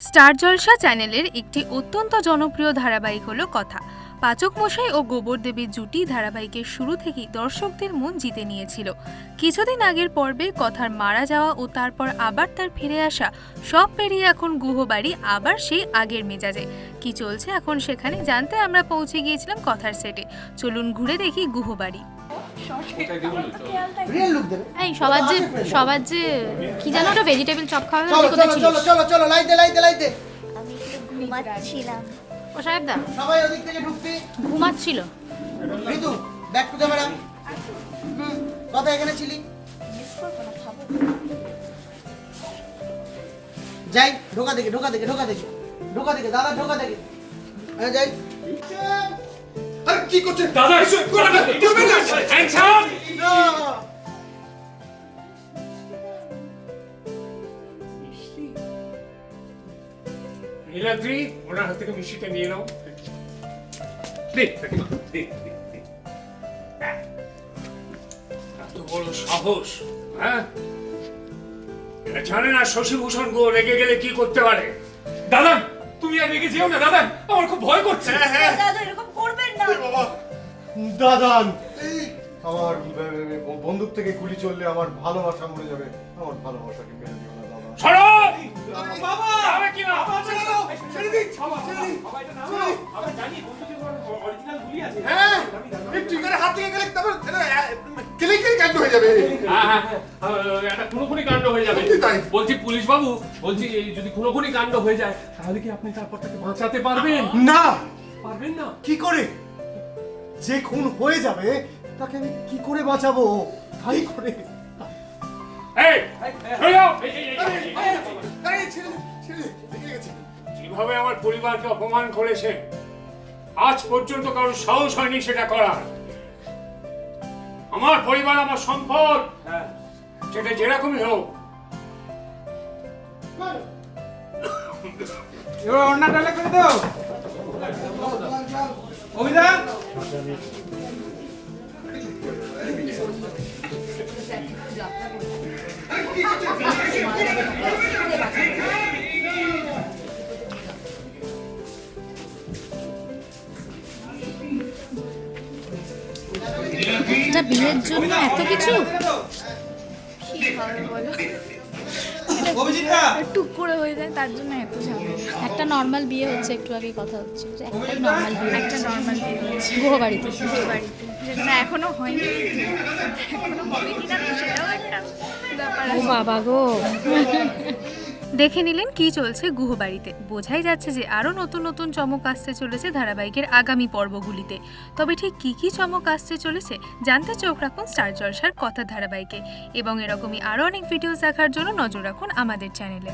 Star জলসা চ্যানেলের একটি অত্যন্ত জনপ্রিয় ধারাবাহিক হলো কথা। পাচক মশাই ও গোবর দেবীর জুটি ধারাবাহিকের শুরু থেকেই দর্শকদের মন জিতে নিয়েছিল। কিছুদিন আগের পর্বে কথার মারা যাওয়া ও তারপর আবার তার ফিরে আসা সব পেরিয়ে এখন গুহবাড়ি আবার সেই আগের মেজাজে। কি চলছে এখন সেখানে জানতে আমরা পৌঁছে গিয়েছিলাম কথার সেটে। চলুন ঘুরে দেখি গুহবাড়ি এই সবার যে সবার যে কি জানো ওটা ভেজিটেবল চপ খাওয়া চলো কোথায় চলো ছিল চলো চলো চলো লাইতে লাইতে লাইতে। আমি একটু ঘুমাচ্ছিলাম। ও সাহেব দা। সবাই ওদিক থেকে ঢুকবি ঘুমাচ্ছিল। ঋতু ব্যাক টু হুম কথা এখানে ছিলি। মিস করব না খাব। যাই ঢোকা দেখে ঢোকা দেখে ঢোকা দেখে। ঢোকা দেখে দাদা ঢোকা দেখে। হ্যাঁ যাই। আরে কি করছেন দাদা এসো করে না নীলাদ্রি ওনার হাত থেকে মিষ্টিটা নিয়ে নাও। এত বড় সাহস হ্যাঁ? এটা জানে না শশীভূষণ গো রেগে গেলে কি করতে পারে। দাদা তুমি আর রেগে যেও না দাদা আমার খুব ভয় করছে। হ্যাঁ দাদা এরকম করবেন না। বাবা। দাদান আমার বন্দুক থেকে গুলি চললে আমার ভালোবাসা মরে যাবে। আমার ভালোবাসাকে মেরে দিও না কাণ্ড হয়ে যায় তাহলে কি আপনি তারপর তাকে বাঁচাতে পারবেন না। পারবেন না কি করে? যে খুন হয়ে যাবে, তাকে আমি কি করে বাঁচাবো? তাই করে? এই। পরিবারকে অপমান করেছে। আজ পর্যন্ত কারও সাহস হয়নি সেটা করার। আমার পরিবার আমার সম্পদ সেটা যেরকমই হোক। এবার অন্যটা করে দাও একটা বিয়ের জন্য এত কিছু? অভিজিৎরা টুক করে হয়ে যায় তার জন্য এত ঝামেলা। একটা নর্মাল বিয়ে হচ্ছে একটু আগে কথা হচ্ছে। একটাই নর্মাল বিয়ে একটা নর্মাল বিয়ে হচ্ছে। গুহবাড়িতে। বাড়িতে যেখানে এখনও হয়নি। এখনও হবে কিনা সেটাও একটা ব্যাপার ও বাবা গো। দেখে নিলেন কি চলছে গুহবাড়িতে। বোঝাই যাচ্ছে যে আরও নতুন নতুন চমক আসতে চলেছে ধারাবাহিকের আগামী পর্বগুলিতে। তবে ঠিক কি কি চমক আসতে চলেছে জানতে চোখ রাখুন স্টার জলসার কথা ধারাবাহিকে। এবং এরকমই আরও অনেক ভিডিওস দেখার জন্য নজর রাখুন আমাদের চ্যানেলে